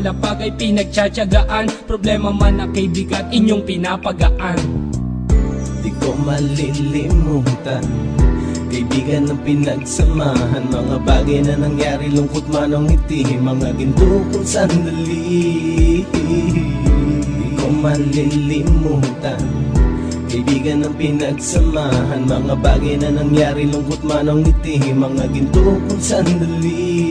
nakalapag ay pinagtsatsagaan. Problema man na kaibigan, inyong pinapagaan. Di ko malilimutan Kaibigan ng pinagsamahan. Mga bagay na nangyari Lungkot man ang ngiti. Mga ginto kong sandali. Di ko malilimutan Kaibigan ng pinagsamahan. Mga bagay na nangyari Lungkot man ang ngiti. Mga ginto kong sandali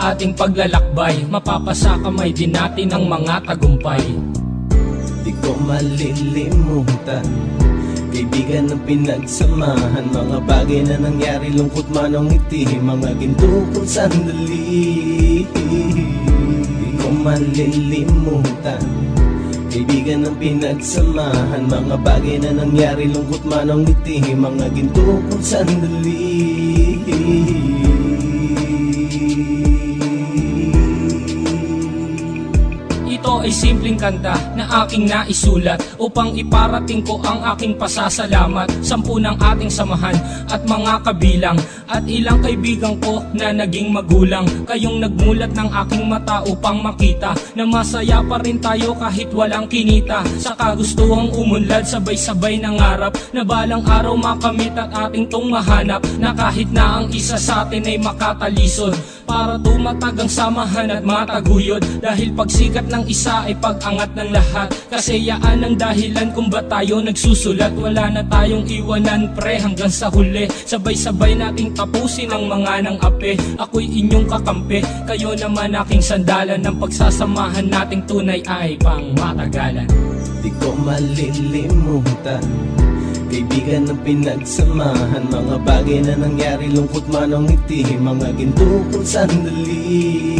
ating paglalakbay. Mapapasa kamay din natin ang mga tagumpay. Di ko malilimutan Kaibigan ng pinagsamahan. Mga bagay na nangyari Lungkot man ang ngiti. Mga ginto kong sandali. Di ko malilimutan Kaibigan ng pinagsamahan. Mga bagay na nangyari Lungkot man ang ngiti. Mga ginto kong sandali simpleng kanta na aking naisulat Upang iparating ko ang aking pasasalamat. Sampu ng ating samahan at mga kabilang At ilang kaibigan ko na naging magulang. Kayong nagmulat ng aking mata upang makita Na masaya pa rin tayo kahit walang kinita. Sa kagustuhang umunlad sabay-sabay nangarap Na balang araw makamit at ating tong mahanap Na kahit na ang isa sa atin ay makatalisod. Para tumatag ang samahan at mataguyod Dahil pagsikat ng isa pag-angat ng lahat. Kasi yaan ang dahilan kung ba tayo nagsusulat. Wala na tayong iwanan pre hanggang sa huli. Sabay-sabay nating tapusin ang mga ng ape. Ako'y inyong kakampi. Kayo naman aking sandalan. Ng pagsasamahan nating tunay ay pang matagalan Di ko malilimutan Kaibigan ng pinagsamahan. Mga bagay na nangyari Lungkot man ang ngiti Mga ginto kong sandali